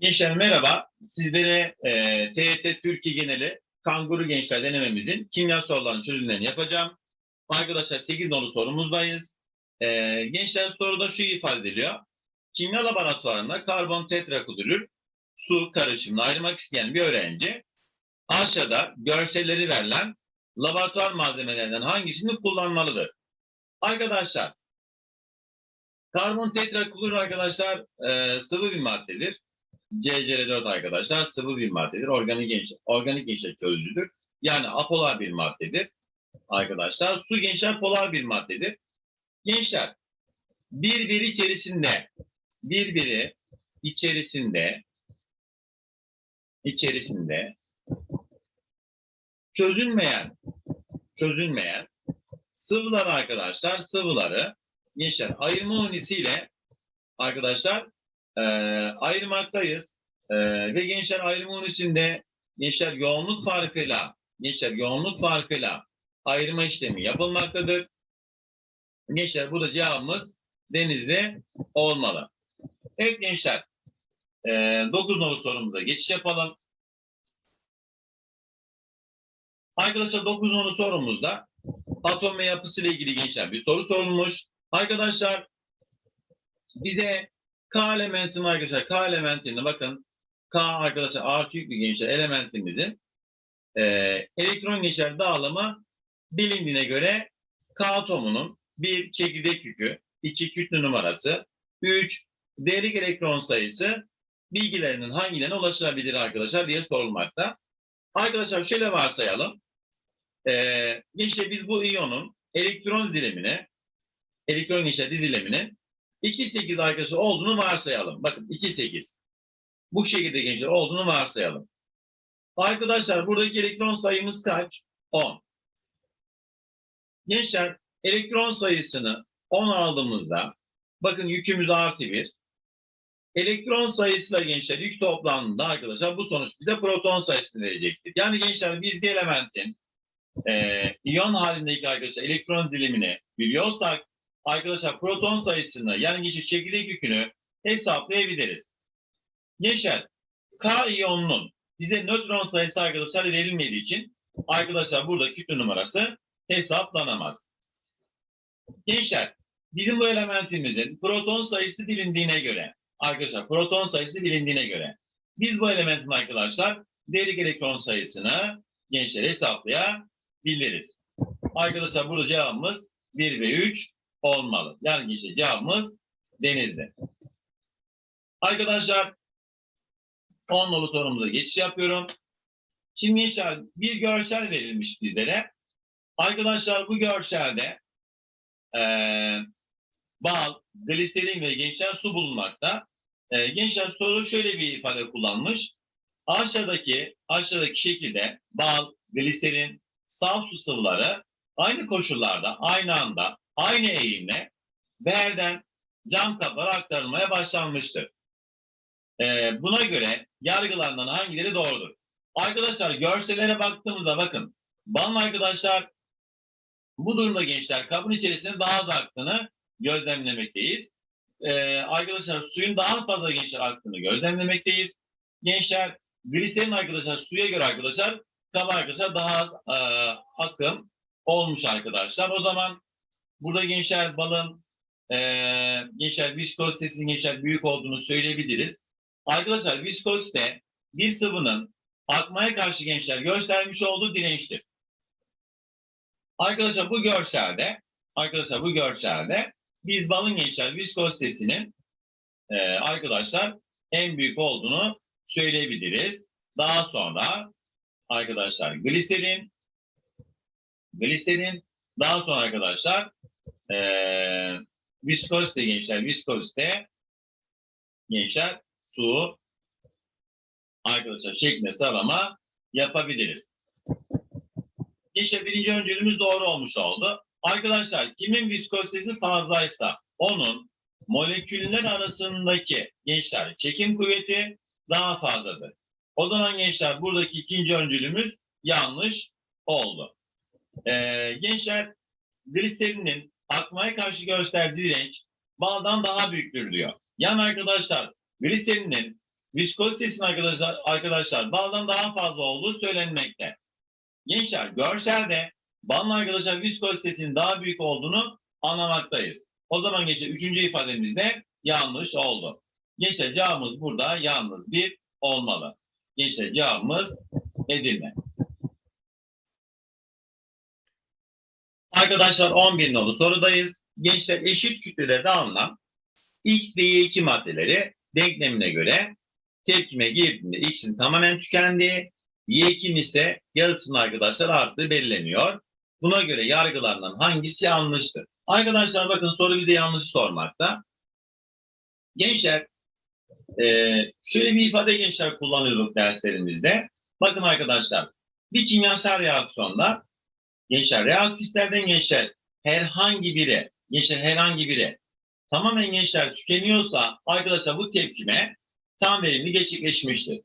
Gençler merhaba. Sizlere e, TYT Türkiye geneli kanguru gençler denememizin kimya sorularının çözümlerini yapacağım. Arkadaşlar 8 nolu sorumuzdayız. E, gençler soruda şu ifade ediliyor. Kimya laboratuvarında karbon tetraklorür su karışımını ayırmak isteyen bir öğrenci aşağıda görselleri verilen laboratuvar malzemelerinden hangisini kullanmalıdır? Arkadaşlar karbon tetraklorür arkadaşlar e, sıvı bir maddedir. CCR4 arkadaşlar sıvı bir maddedir. Organik gençler, organik gençler çözücüdür. Yani apolar bir maddedir. Arkadaşlar su gençler polar bir maddedir. Gençler birbiri içerisinde birbiri içerisinde içerisinde çözülmeyen çözülmeyen sıvılar arkadaşlar sıvıları gençler ayırma unisiyle arkadaşlar e, ayırmaktayız. E, ve gençler ayrım unisinde gençler yoğunluk farkıyla gençler yoğunluk farkıyla ayırma işlemi yapılmaktadır. Gençler burada cevabımız denizde olmalı. Evet gençler. E, 9 nolu sorumuza geçiş yapalım. Arkadaşlar 9 nolu sorumuzda atom ve yapısıyla ilgili gençler bir soru sorulmuş. Arkadaşlar bize K elementinin arkadaşlar K elementini bakın K arkadaşlar artı yüklü gençler elementimizin e, elektron gençler dağılımı bilindiğine göre K atomunun bir çekirdek yükü, iki kütle numarası, üç değerlik elektron sayısı bilgilerinin hangilerine ulaşılabilir arkadaşlar diye sorulmakta. Arkadaşlar şöyle varsayalım. Ee, gençler biz bu iyonun elektron dizilimine, elektron gençler diziliminin 2.8 arkadaşlar olduğunu varsayalım. Bakın 2.8. Bu şekilde gençler olduğunu varsayalım. Arkadaşlar buradaki elektron sayımız kaç? 10. Gençler elektron sayısını 10 aldığımızda bakın yükümüz artı 1. Elektron sayısıyla gençler yük toplandığında arkadaşlar bu sonuç bize proton sayısını verecektir. Yani gençler biz bir elementin e, iyon halindeki arkadaşlar elektron dizilimini biliyorsak arkadaşlar proton sayısını yani geçiş çekirdek yükünü hesaplayabiliriz. Gençler K iyonunun bize nötron sayısı arkadaşlar verilmediği için arkadaşlar burada kütle numarası hesaplanamaz. Gençler bizim bu elementimizin proton sayısı bilindiğine göre arkadaşlar proton sayısı bilindiğine göre biz bu elementin arkadaşlar delik elektron sayısını gençler hesaplayabiliriz. Arkadaşlar burada cevabımız 1 ve 3 olmalı. Yani işte cevabımız denizde. Arkadaşlar 10 nolu sorumuza geçiş yapıyorum. Şimdi gençler bir görsel verilmiş bizlere. Arkadaşlar bu görselde e, bal, gliserin ve gençler su bulunmakta. E, gençler soru şöyle bir ifade kullanmış. Aşağıdaki aşağıdaki şekilde bal, gliserin, saf su sıvıları aynı koşullarda aynı anda aynı eğimle değerden cam kaplara aktarılmaya başlanmıştır. Ee, buna göre yargılarından hangileri doğrudur? Arkadaşlar görsellere baktığımızda bakın. Balın arkadaşlar bu durumda gençler kabın içerisinde daha az aktığını gözlemlemekteyiz. Ee, arkadaşlar suyun daha fazla gençler aktığını gözlemlemekteyiz. Gençler gliserin arkadaşlar suya göre arkadaşlar kaba arkadaşlar daha az e, akım olmuş arkadaşlar. O zaman Burada gençler balın e, gençler viskozitesinin gençler büyük olduğunu söyleyebiliriz. Arkadaşlar viskozite bir sıvının akmaya karşı gençler göstermiş olduğu dirençtir. Arkadaşlar bu görselde arkadaşlar bu görselde biz balın gençler viskozitesinin e, arkadaşlar en büyük olduğunu söyleyebiliriz. Daha sonra arkadaşlar gliserin gliserin daha sonra arkadaşlar ee, viskozite gençler, viskozite gençler su arkadaşlar şeklinde sıralama yapabiliriz. İşte birinci öncülümüz doğru olmuş oldu. Arkadaşlar kimin viskozitesi fazlaysa onun moleküller arasındaki gençler çekim kuvveti daha fazladır. O zaman gençler buradaki ikinci öncülümüz yanlış oldu. Ee, gençler gliserinin akmaya karşı gösterdiği direnç baldan daha büyüktür diyor. Yani arkadaşlar gliserinin viskozitesinin arkadaşlar, arkadaşlar baldan daha fazla olduğu söylenmekte. Gençler görselde balın arkadaşlar viskozitesinin daha büyük olduğunu anlamaktayız. O zaman gençler üçüncü ifademiz de yanlış oldu. Gençler cevabımız burada yalnız bir olmalı. Gençler cevabımız Edirne. Arkadaşlar 11 nolu sorudayız. Gençler eşit kütlelerde alınan X ve Y2 maddeleri denklemine göre tepkime girdiğinde X'in tamamen tükendiği, Y2'nin ise yarısının arkadaşlar arttığı belirleniyor. Buna göre yargılarından hangisi yanlıştır? Arkadaşlar bakın soru bize yanlış sormakta. Gençler e, şöyle bir ifade gençler kullanıyorduk derslerimizde. Bakın arkadaşlar bir kimyasal reaksiyonda gençler reaktiflerden gençler herhangi biri gençler herhangi biri tamamen gençler tükeniyorsa arkadaşlar bu tepkime tam verimli gerçekleşmiştir.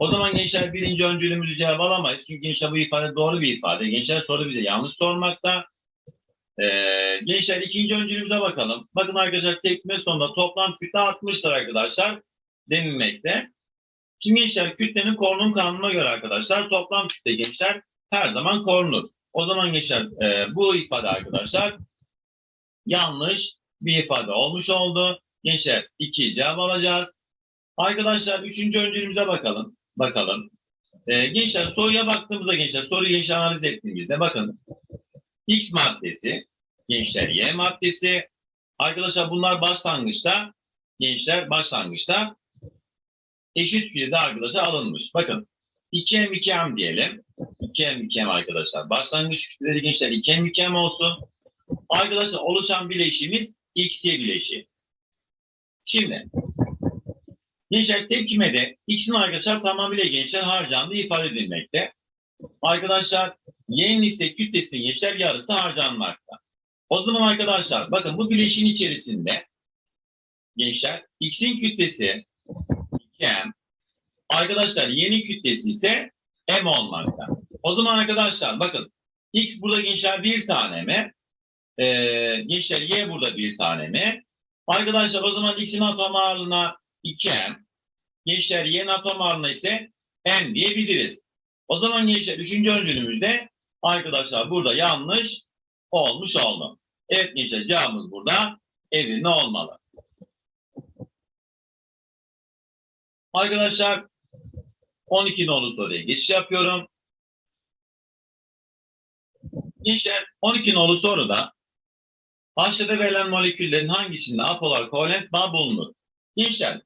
O zaman gençler birinci öncülümüzü cevap alamayız. Çünkü gençler bu ifade doğru bir ifade. Gençler soru bize yanlış sormakta. Ee, gençler ikinci öncülümüze bakalım. Bakın arkadaşlar tepkime sonunda toplam kütle artmıştır arkadaşlar denilmekte. Şimdi gençler kütlenin korunum kanununa göre arkadaşlar toplam kütle gençler her zaman korunur. O zaman gençler e, bu ifade arkadaşlar yanlış bir ifade olmuş oldu. Gençler iki cevap alacağız. Arkadaşlar üçüncü öncülümüze bakalım. Bakalım. Ee, gençler soruya baktığımızda gençler soruyu gençler analiz ettiğimizde bakın X maddesi, gençler Y maddesi. Arkadaşlar bunlar başlangıçta gençler başlangıçta eşit kütlede arkadaşlar alınmış. Bakın 2M 2M diyelim. 2M 2M arkadaşlar. Başlangıç kütleleri gençler 2M 2M olsun. Arkadaşlar oluşan bileşiğimiz XY bileşiği. Şimdi gençler tepkimede X'in arkadaşlar tamamıyla gençler harcandığı ifade edilmekte. Arkadaşlar Y'nin ise kütlesinin gençler yarısı harcanmakta. O zaman arkadaşlar bakın bu bileşiğin içerisinde gençler X'in kütlesi 2M arkadaşlar Y'nin kütlesi ise M olmakta. O zaman arkadaşlar bakın X burada gençler bir tane mi? Ee, gençler Y burada bir tane mi? Arkadaşlar o zaman X'in atom ağırlığına 2M. Gençler Y'nin atom ağırlığına ise M diyebiliriz. O zaman gençler üçüncü öncülümüzde arkadaşlar burada yanlış olmuş oldu. Evet gençler cevabımız burada Edirne olmalı. Arkadaşlar 12 nolu soruya geçiş yapıyorum. Gençler 12 nolu soruda aşağıda verilen moleküllerin hangisinde apolar kovalent bağ bulunur? Gençler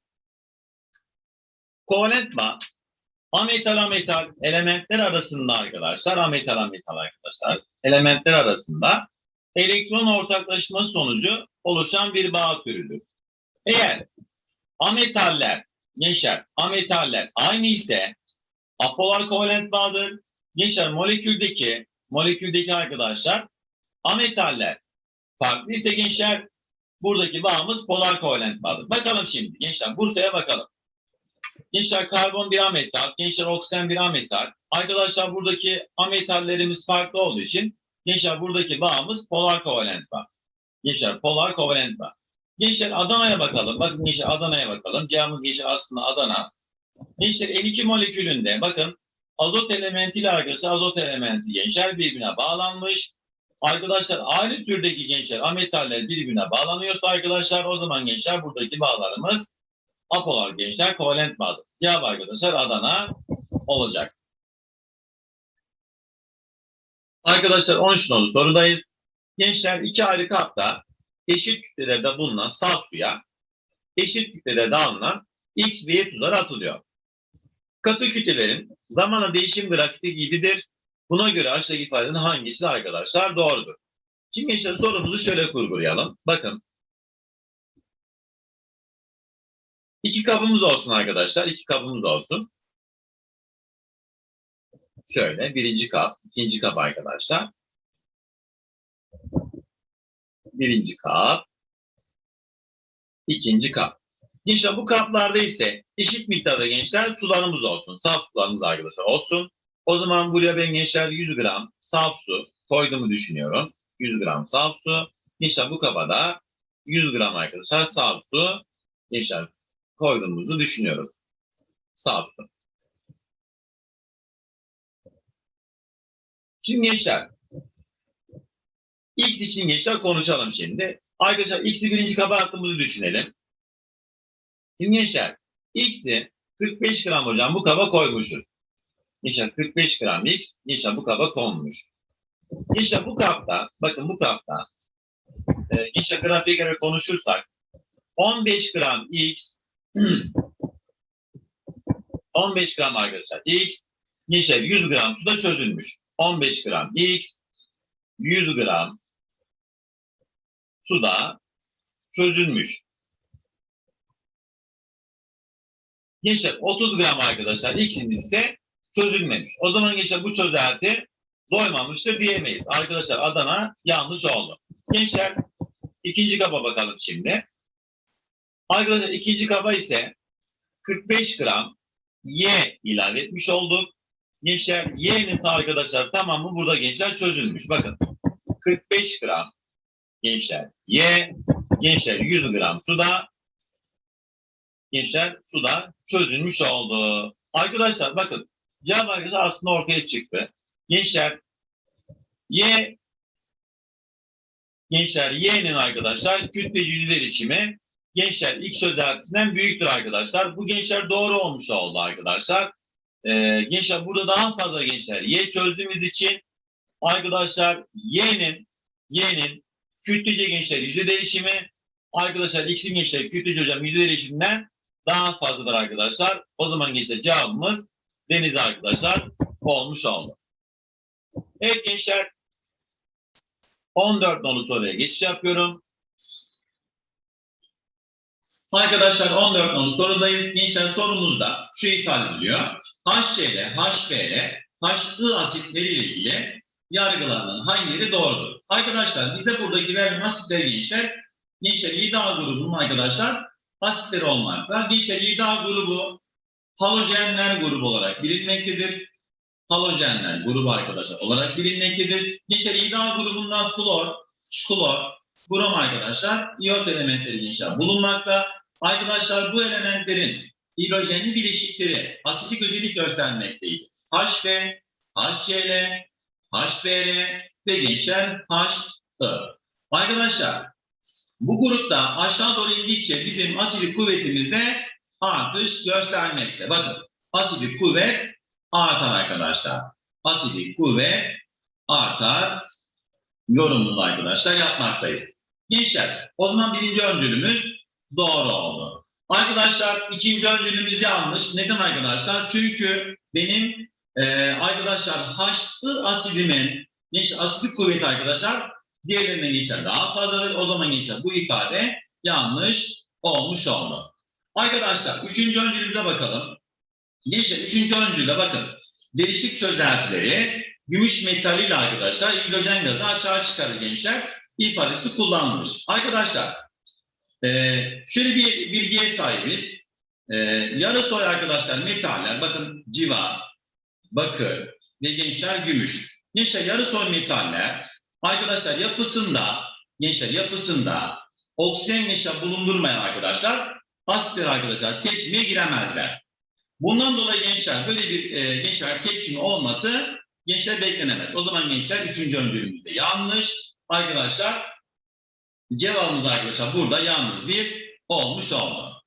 kovalent bağ ametal ametal elementler arasında arkadaşlar ametal ametal arkadaşlar elementler arasında elektron ortaklaşması sonucu oluşan bir bağ türüdür. Eğer ametaller gençler ametaller aynı ise apolar kovalent bağdır. Gençler moleküldeki moleküldeki arkadaşlar ametaller farklı ise gençler buradaki bağımız polar kovalent bağdır. Bakalım şimdi gençler Bursa'ya bakalım. Gençler karbon bir ametal, gençler oksijen bir ametal. Arkadaşlar buradaki ametallerimiz farklı olduğu için gençler buradaki bağımız polar kovalent bağ. Gençler polar kovalent bağ. Gençler Adana'ya bakalım. Bakın gençler Adana'ya bakalım. Cevabımız gençler aslında Adana. Gençler N2 molekülünde bakın azot elementiyle arkadaşlar azot elementi gençler birbirine bağlanmış. Arkadaşlar aynı türdeki gençler ametaller birbirine bağlanıyorsa arkadaşlar o zaman gençler buradaki bağlarımız apolar gençler kovalent bağdır. Cevap arkadaşlar Adana olacak. Arkadaşlar 13 nolu sorudayız. Gençler iki ayrı kapta eşit kütlelerde bulunan saf suya eşit kütlelerde alınan X ve Y tuzları atılıyor. Katı kütlelerin zamanla değişim grafiği gibidir. Buna göre aşağıdaki ifadenin hangisi arkadaşlar doğrudur? Şimdi gençler sorumuzu şöyle kurgulayalım. Bakın. İki kabımız olsun arkadaşlar. İki kabımız olsun. Şöyle birinci kap, ikinci kap arkadaşlar. Birinci kap, ikinci kap. Gençler bu kaplarda ise eşit miktarda gençler sularımız olsun. Saf sularımız arkadaşlar olsun. O zaman buraya ben gençler 100 gram saf su koyduğumu düşünüyorum. 100 gram saf su. Gençler bu kaba da 100 gram arkadaşlar saf su gençler koyduğumuzu düşünüyoruz. Samsun. Şimdi gençler, X için gençler konuşalım şimdi. Arkadaşlar X'i birinci kaba attığımızı düşünelim. Şimdi gençler, X'i 45 gram hocam bu kaba koymuşuz. Gençler 45 gram X, gençler bu kaba konmuş. Gençler bu kapta, bakın bu kapta, e, gençler grafiğe göre konuşursak, 15 gram X, 15 gram arkadaşlar X, gençler 100 gram suda çözülmüş. 15 gram X, 100 gram suda çözülmüş. Gençler 30 gram arkadaşlar X'in ise çözülmemiş. O zaman gençler bu çözelti doymamıştır diyemeyiz. Arkadaşlar Adana yanlış oldu. Gençler ikinci kaba bakalım şimdi. Arkadaşlar ikinci kaba ise 45 gram Y ilave etmiş olduk. Gençler Y'nin arkadaşlar tamamı burada gençler çözülmüş. Bakın 45 gram gençler Y, gençler 100 gram suda, gençler suda çözülmüş oldu. Arkadaşlar bakın cevap arkadaşlar aslında ortaya çıktı. Gençler Y gençler Y'nin arkadaşlar kütlece yüzler içimi gençler X özeltisinden büyüktür arkadaşlar. Bu gençler doğru olmuş oldu arkadaşlar. Ee, gençler burada daha fazla gençler Y çözdüğümüz için arkadaşlar Y'nin Y'nin kütlece gençler yüzde değişimi arkadaşlar X'in gençler kütlece hocam yüzde değişiminden daha fazladır arkadaşlar. O zaman gençler cevabımız deniz arkadaşlar olmuş oldu. Evet gençler 14 nolu soruya geçiş yapıyorum. Arkadaşlar 14 nolu sorudayız. Gençler sorumuzda şu ifade ediliyor. HCl, HBl, HI asitleriyle ilgili yargılarının hangileri doğrudur? Arkadaşlar bize buradaki verilen asitler gençler, gençler 7A grubunun arkadaşlar asitleri olmakta. Gençler 7A grubu halojenler grubu olarak bilinmektedir. Halojenler grubu arkadaşlar olarak bilinmektedir. Gençler 7A grubundan flor, klor, brom arkadaşlar iot elementleri gençler bulunmakta. Arkadaşlar bu elementlerin hidrojenli bileşikleri asitik özellik göstermektedir. HB, HCl, HBr ve gençler HI. Arkadaşlar bu grupta aşağı doğru indikçe bizim asidik kuvvetimizde artış göstermekte. Bakın asidik kuvvet artar arkadaşlar. Asidik kuvvet artar yorumunu arkadaşlar yapmaktayız. Gençler o zaman birinci öncülümüz doğru oldu. Arkadaşlar ikinci öncülümüz yanlış. Neden arkadaşlar? Çünkü benim ee, arkadaşlar H asidimin gençler asidik kuvveti arkadaşlar diğerlerinden gençler daha fazladır. O zaman gençler bu ifade yanlış olmuş oldu. Arkadaşlar üçüncü öncülümüze bakalım. Gençler üçüncü öncülde bakın değişik çözeltileri gümüş metaliyle arkadaşlar hidrojen gazı açığa çıkarır gençler ifadesi kullanılmış. Arkadaşlar e, şöyle bir bilgiye sahibiz. E, yarı soy arkadaşlar metaller bakın civa, bakır ve gençler gümüş. Gençler yarı soy metaller arkadaşlar yapısında gençler yapısında oksijen gençler bulundurmayan arkadaşlar asitler arkadaşlar tepkimeye giremezler. Bundan dolayı gençler böyle bir e, gençler tepkimi olması gençler beklenemez. O zaman gençler üçüncü öncülümüzde yanlış. Arkadaşlar cevabımız arkadaşlar burada yalnız bir olmuş oldu.